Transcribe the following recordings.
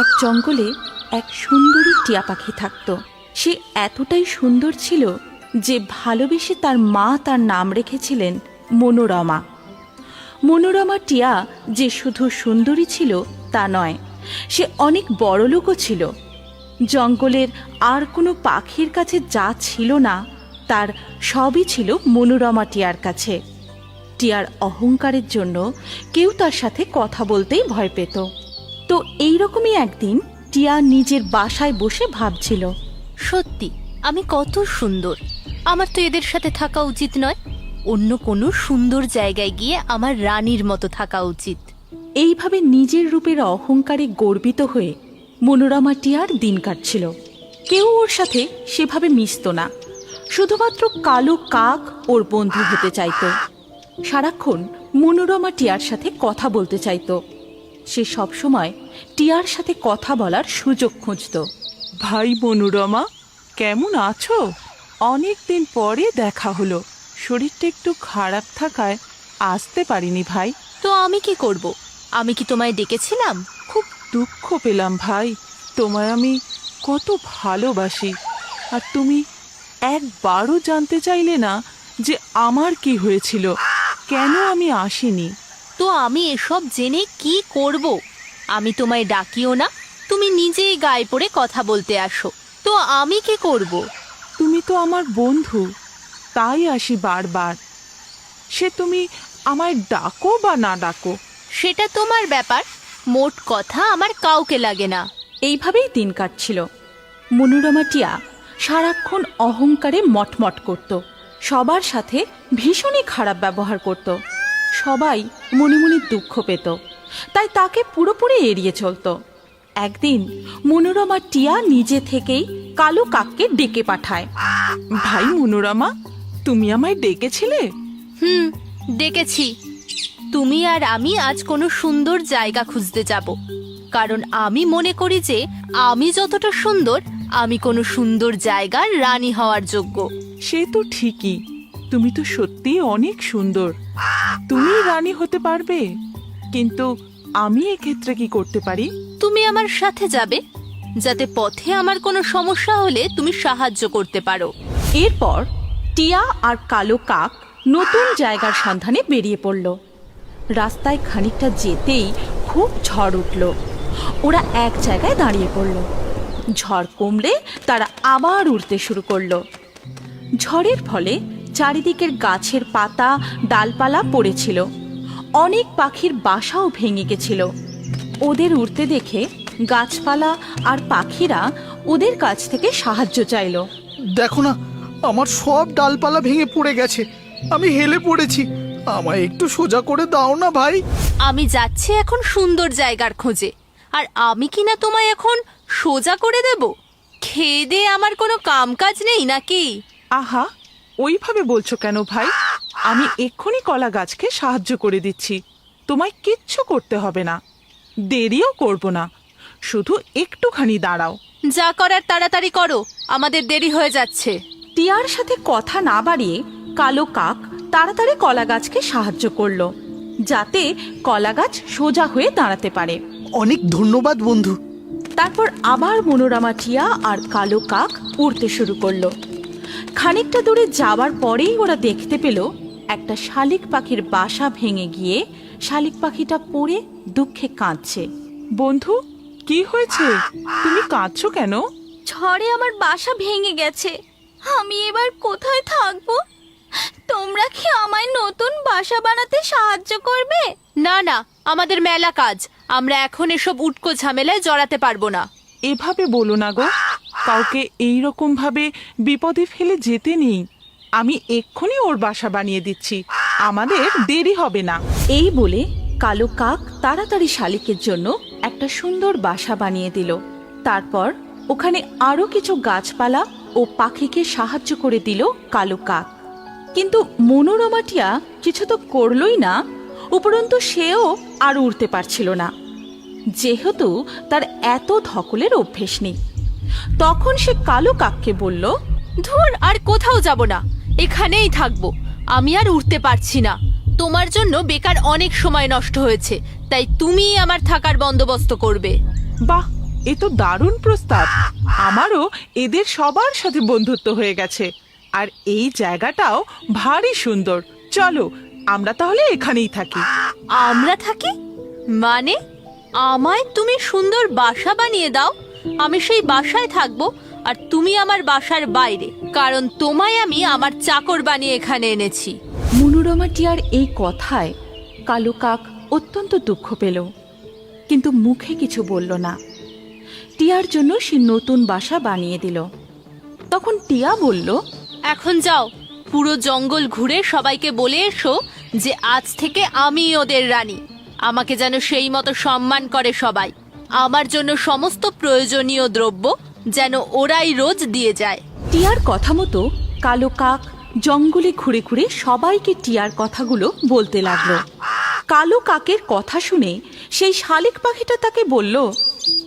এক জঙ্গলে এক সুন্দরী টিয়া পাখি থাকত। সে এতটাই সুন্দর ছিল যে ভালোবেসে তার মা তার নাম রেখেছিলেন মনোরমা। মনোরমা টিয়া যে শুধু সুন্দরী ছিল তা নয়, সে অনেক বড়লোকও ছিল। জঙ্গলের আর কোনো পাখির কাছে যা ছিল না, তার সবই ছিল মনোরমা টিয়ার কাছে। টিয়ার অহংকারের জন্য কেউ তার সাথে কথা বলতেই ভয় পেত। তো এইরকমই একদিন টিয়া নিজের বাসায় বসে ভাবছিল। সত্যি আমি কত সুন্দর। আমার তো এদের সাথে থাকা উচিত নয়। অন্য কোনো সুন্দর জায়গায় গিয়ে আমার রানীর মতো থাকা উচিত। এইভাবে নিজের রূপের অহংকারে গর্বিত হয়ে মনোরমা টিয়ার দিন কাটছিল। কেউ ওর সাথে সেভাবে মিশত না। শুধুমাত্র কালো কাক ওর বন্ধু হতে চাইতো। সারাক্ষণ মনোরমা টিয়ার সাথে কথা বলতে চাইতো। সে সবসময় টিয়ার সাথে কথা বলার সুযোগ খুঁজতো। ভাই মনোরমা কেমন আছো? অনেক দিন পরে দেখা হলো। শরীরটা একটু খারাপ থাকায় আসতে পারিনি ভাই। তো আমি কি করব? আমি কি তোমায় ডেকেছিলাম? খুব দুঃখ পেলাম ভাই। তোমায় আমি কত ভালোবাসি। আর তুমি একবারও জানতে চাইলে না যে আমার কি হয়েছিল। কেন আমি আসিনি? তো আমি এসব জেনে কি করব? আমি তোমায় ডাকিও না তুমি নিজেই গায়ে পড়ে কথা বলতে আসো। তো আমি কি করব? তুমি তো আমার বন্ধু তাই আসি বারবার। সে তুমি আমায় ডাকো বা না ডাকো? সেটা তোমার ব্যাপার মোট কথা আমার কাউকে লাগে না। এইভাবেই দিন কাটছিল। মনোরমা টিয়া সারাক্ষণ অহংকারে মটমট করত সবার সাথে ভীষণই খারাপ ব্যবহার করত। সবাই মনে মনে দুঃখ পেত। তাই তাকে পুরোপুরি এড়িয়ে চলতো। একদিন মনোরমা টিয়া নিজে থেকেই কালো কাককে ডেকে পাঠায়। ভাই মনোরমা তুমি আমায় ডেকেছিলে? হুম ডেকেছি। তুমি আর আমি আজ কোনো সুন্দর জায়গা খুঁজতে যাব। কারণ আমি মনে করি যে আমি যতটা সুন্দর আমি কোনো সুন্দর জায়গার রানী হওয়ার যোগ্য। সে তো ঠিকই। তুমি তো সত্যি অনেক সুন্দর। তুমি রানী হতে পারবে। কিন্তু আমি এক্ষেত্রে কি করতে পারি? তুমি আমার সাথে যাবে যাতে পথে আমার কোনো সমস্যা হলে তুমি সাহায্য করতে পারো। এরপর টিয়া আর কালো কাক নতুন জায়গার সন্ধানে বেরিয়ে পড়ল। রাস্তায় খানিকটা যেতেই খুব ঝড় উঠল। ওরা এক জায়গায় দাঁড়িয়ে পড়ল। ঝড় কমলে তারা আবার উড়তে শুরু করল। ঝড়ের ফলে চারিদিকের গাছের পাতা ডালপালা পড়েছিল। অনেক পাখির বাসাও ভেঙে গেছিল। ওদের উড়তে দেখে গাছপালা আর পাখিরা ওদের কাছ থেকে সাহায্য চাইলো। দেখো না আমার সব ডালপালা ভেঙে পড়ে গেছে। আমি হেলে পড়েছি। আমায় একটু সোজা করে দাও না ভাই। আমি যাচ্ছি এখন সুন্দর জায়গার খোঁজে। আর আমি কি না তোমায় এখন সোজা করে দেব? খেয়ে দিয়ে আমার কোনো কাম কাজ নেই নাকি? আহা ওইভাবে বলছো কেন ভাই? আমি এক্ষুনি কলা গাছকে সাহায্য করে দিচ্ছি। তোমায় কিচ্ছু করতে হবে না। দেরিও করব না। শুধু একটুখানি দাঁড়াও। যা করার তাড়াতাড়ি করো। আমাদের দেরি হয়ে যাচ্ছে। টিয়ার সাথে কথা না বাড়িয়ে কালো কাক তাড়াতাড়ি কলা গাছকে সাহায্য করল যাতে কলা গাছ সোজা হয়ে দাঁড়াতে পারে। অনেক ধন্যবাদ বন্ধু। তারপর আবার মনোরমা টিয়া আর কালো কাক উড়তে শুরু করল। খানিকটা দূরে যাওয়ার পরেই ওরা দেখতে পেল একটা শালিক পাখির বাসা ভেঙে গিয়ে শালিক পাখিটা পড়ে দুঃখে কাঁদছে। বন্ধু কি হয়েছে? তুমি কাঁদছো কেন? ঝড়ে আমার বাসা ভেঙে গেছে। আমি এবার কোথায় থাকব? তোমরা কি আমায় নতুন বাসা বানাতে সাহায্য করবে? না না আমাদের মেলা কাজ। আমরা এখন এসব উটকো ঝামেলায় জড়াতে পারব না। এভাবে বলো না গো, কাউকে এই রকম ভাবে বিপদে ফেলে যেতে নেই। আমি এক্ষুনি ওর বাসা বানিয়ে দিচ্ছি, আমাদের দেরি হবে না। এই বলে কালো কাক তাড়াতাড়ি শালিকের জন্য একটা সুন্দর বাসা বানিয়ে দিল। তারপর ওখানে আরও কিছু গাছপালা ও পাখিকে সাহায্য করে দিল কালো কাক। কিন্তু মনোরমাটিয়া কিছু তো করলই না, উপরন্তু সেও আর উড়তে পারছিল না। যেহেতু তার এত ধকলের অভ্যেস নেই। তখন সে কালো কাককে বলল ধুর আর কোথাও যাব না। এখানেই থাকব। আমি আর উঠতে পারছি না। তোমার জন্য বেকার অনেক সময় নষ্ট হয়েছে তাই তুমিই আমার থাকার বন্দোবস্ত করবে। বাহ এ তো দারুণ প্রস্তাব। আমারও এদের সবার সাথে বন্ধুত্ব হয়ে গেছে। আর এই জায়গাটাও ভারী সুন্দর। চলো আমরা তাহলে এখানেই থাকি। আমরা থাকি? মানে? আমায় তুমি সুন্দর বাসা বানিয়ে দাও। আমি সেই বাসায় থাকব আর তুমি আমার বাসার বাইরে কারণ তোমায় আমি আমার চাকর বানিয়ে এখানে এনেছি। মনোরমা টিয়ার এই কথায় কালো কাক অত্যন্ত দুঃখ পেল কিন্তু মুখে কিছু বলল না। টিয়ার জন্য সে নতুন বাসা বানিয়ে দিল। তখন টিয়া বলল এখন যাও পুরো জঙ্গল ঘুরে সবাইকে বলে এসো যে আজ থেকে আমি ওদের রানী। আমাকে যেন সেই মতো সম্মান করে সবাই। আমার জন্য সমস্ত প্রয়োজনীয় দ্রব্য যেন ওরাই রোজ দিয়ে যায়। টিয়ার কথা মতো কালো কাক জঙ্গলে ঘুরে ঘুরে সবাইকে টিয়ার কথাগুলো বলতে লাগল। কালো কাকের কথা শুনে সেই শালিক পাখিটা তাকে বলল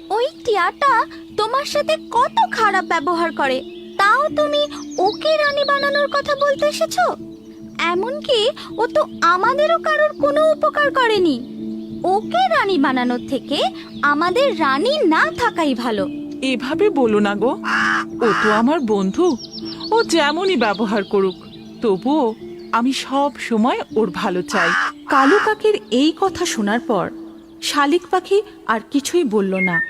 ওই টিয়াটা তোমার সাথে কত খারাপ ব্যবহার করে। তাও তুমি ওকে রানী বানানোর কথা বলতে এসেছ? এমনকি ও তো আমাদেরও কারোর কোনো উপকার করেনি। ওকে রানী বানানোর থেকে আমাদের রানী না থাকাই ভালো। এভাবে বলো না গো। ও তো আমার বন্ধু। ও যেমনই ব্যবহার করুক তবুও আমি সব সময় ওর ভালো চাই। কালো কাকের এই কথা শোনার পর শালিক পাখি আর কিছুই বলল না।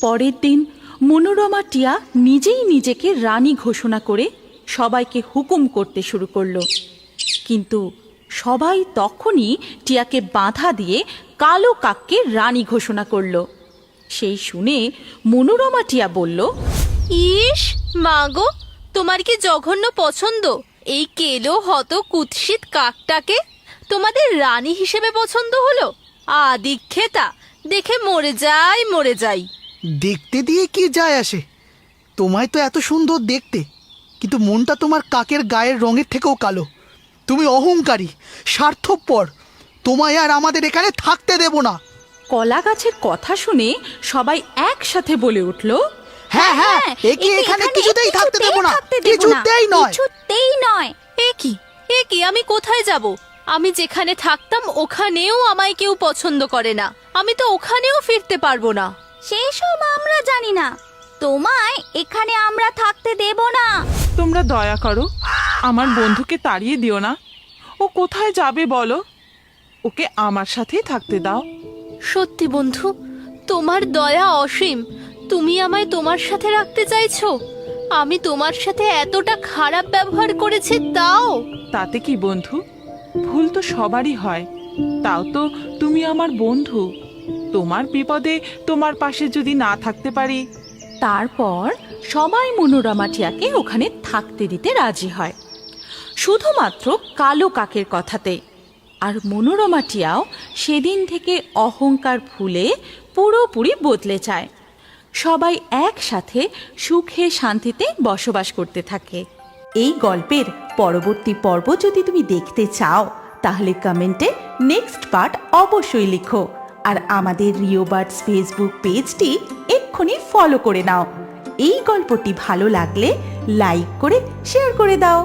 পরের দিন মনোরমা টিয়া নিজেই নিজেকে রানী ঘোষণা করে সবাইকে হুকুম করতে শুরু করল। কিন্তু সবাই তখনই টিয়াকে বাধা দিয়ে কালো কাককে রানী ঘোষণা করল। সেই শুনে মনোরমা টিয়া বলল ইস মাগো তোমার কি জঘন্য পছন্দ? এই কেলো হত কুৎসিত কাকটাকে তোমাদের রানী হিসেবে পছন্দ হলো? আদিক্ষেতা দেখে মরে যাই মরে যাই। দেখতে দিয়ে কি যায় আসে? তোমায় তো এত সুন্দর দেখতে কিন্তু মনটা তোমার কাকের গায়ের রঙের থেকেও কালো। তুমি অহংকারী স্বার্থপর। তোমায় আর আমাদের এখানে থাকতে দেব না। কলা গাছের কথা শুনে সবাই একসাথে বলে উঠল হ্যাঁ হ্যাঁ একে এখানে কিছুতেই থাকতে দেব না কিছুতেই নয়। কিছুতেই নয়। এ কি? এ কি? আমি কোথায় যাব? আমি যেখানে থাকতাম ওখানেও আমায় কেউ পছন্দ করে না। আমি তো ওখানেও ফিরতে পারব না। সেসব আমরা জানি না। তোমায় এখানে আমরা থাকতে দেব না। তোমরা দয়া করো। আমার বন্ধুকে তাড়িয়ে দিও না। ও কোথায় যাবে বলো? ওকে আমার সাথেই থাকতে দাও। সত্যি বন্ধু তোমার দয়া অসীম। তুমি আমায় তোমার সাথে রাখতে চাইছো। আমি তোমার সাথে এতটা খারাপ ব্যবহার করেছি তাও। তাতে কি বন্ধু? ভুল তো সবারই হয়। তাও তো তুমি আমার বন্ধু। তোমার বিপদে তোমার পাশে যদি না থাকতে পারি। তারপর সবাই মনোরমা টিয়াকে ওখানে থাকতে দিতে রাজি হয়। শুধুমাত্র কালো কাকের কথাতে। আর মনোরমা টিয়াও সেদিন থেকে অহংকার ভুলে পুরোপুরি বদলে যায়। সবাই একসাথে সুখে শান্তিতে বসবাস করতে থাকে। এই গল্পের পরবর্তী পর্ব যদি তুমি দেখতে চাও, তাহলে কমেন্টে নেক্সট পার্ট অবশ্যই লিখো। আর আমাদের রিও বার্ডস ফেসবুক পেজটি এক্ষুনি ফলো করে নাও। এই গল্পটি ভালো লাগলে লাইক করে শেয়ার করে দাও।